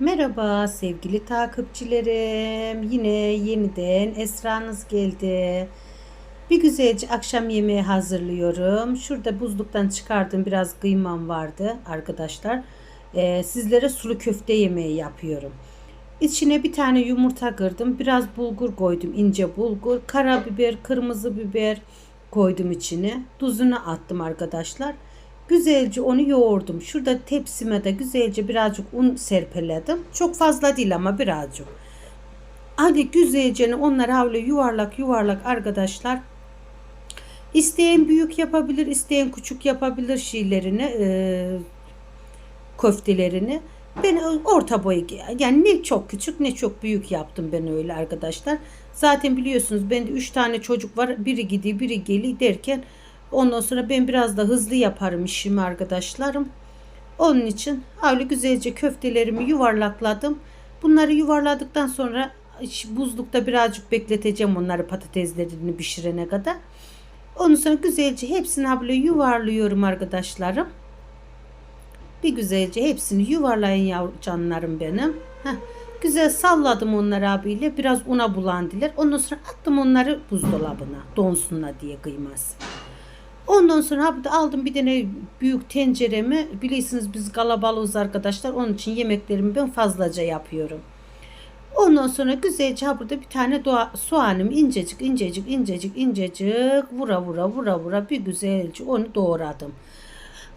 Merhaba sevgili takipçilerim. Yine yeniden Esra'nız geldi. Bir güzelce akşam yemeği hazırlıyorum. Şurada buzluktan çıkardığım biraz kıymam vardı arkadaşlar. Ee, sizlere sulu köfte yemeği yapıyorum. İçine bir tane yumurta kırdım. Biraz bulgur koydum. ince bulgur. Karabiber, kırmızı biber koydum içine. Tuzunu attım arkadaşlar. Güzelce onu yoğurdum. Şurada tepsime de güzelce birazcık un serpeledim. Çok fazla değil ama birazcık. Hadi güzelce onları havle yuvarlak yuvarlak arkadaşlar. İsteyen büyük yapabilir, isteyen küçük yapabilir şeylerini, e, köftelerini. Ben orta boy yani ne çok küçük ne çok büyük yaptım ben öyle arkadaşlar. Zaten biliyorsunuz bende 3 tane çocuk var. Biri gidiyor, biri geliyor derken Ondan sonra ben biraz da hızlı yaparım işimi arkadaşlarım. Onun için öyle güzelce köftelerimi yuvarlakladım. Bunları yuvarladıktan sonra buzlukta birazcık bekleteceğim onları patateslerini pişirene kadar. Ondan sonra güzelce hepsini böyle yuvarlıyorum arkadaşlarım. Bir güzelce hepsini yuvarlayın yavru canlarım benim. Heh. Güzel salladım onları abiyle. Biraz una bulandılar. Ondan sonra attım onları buzdolabına. Donsunlar diye kıyması. Ondan sonra aldım bir tane büyük tenceremi. Bilirsiniz biz kalabalığız arkadaşlar. Onun için yemeklerimi ben fazlaca yapıyorum. Ondan sonra güzelce burada bir tane doğa, soğanımı incecik incecik incecik incecik vura vura vura vura bir güzelce onu doğradım.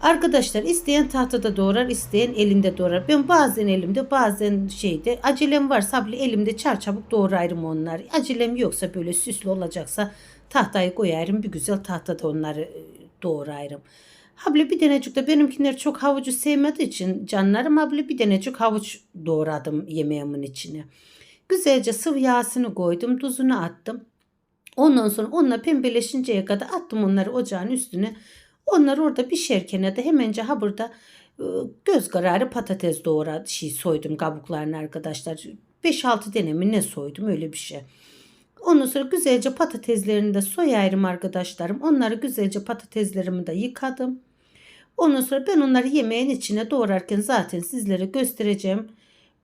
Arkadaşlar isteyen tahtada doğrar, isteyen elinde doğrar. Ben bazen elimde, bazen şeyde acelem varsa bile elimde çarçabuk doğrarım onları. Acelem yoksa böyle süslü olacaksa tahtayı koyarım. Bir güzel tahtada onları e, doğrarım. Habli bir denecik de benimkiler çok havucu sevmediği için canlarım habli bir denecik havuç doğradım yemeğimin içine. Güzelce sıvı yağsını koydum, tuzunu attım. Ondan sonra onunla pembeleşinceye kadar attım onları ocağın üstüne. Onlar orada pişerken de hemence ha burada e, göz kararı patates doğradı şey soydum kabuklarını arkadaşlar. 5-6 denemi ne soydum öyle bir şey. Ondan sonra güzelce patateslerini de soyarım arkadaşlarım. Onları güzelce patateslerimi de yıkadım. Ondan sonra ben onları yemeğin içine doğrarken zaten sizlere göstereceğim.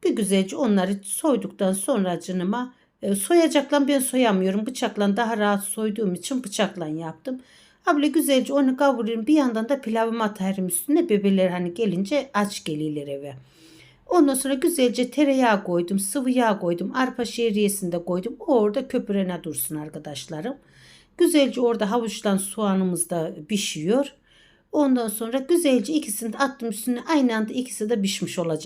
Bir güzelce onları soyduktan sonra canıma e, soyacakla ben soyamıyorum. Bıçakla daha rahat soyduğum için bıçakla yaptım. Abla güzelce onu kavuruyorum. Bir yandan da pilavımı atarım üstüne. Bebeler hani gelince aç geliyorlar eve. Ondan sonra güzelce tereyağı koydum, sıvı yağ koydum, arpa şehriyesini de koydum. O orada köpürene dursun arkadaşlarım. Güzelce orada havuçtan soğanımız da pişiyor. Ondan sonra güzelce ikisini de attım üstüne aynı anda ikisi de pişmiş olacak.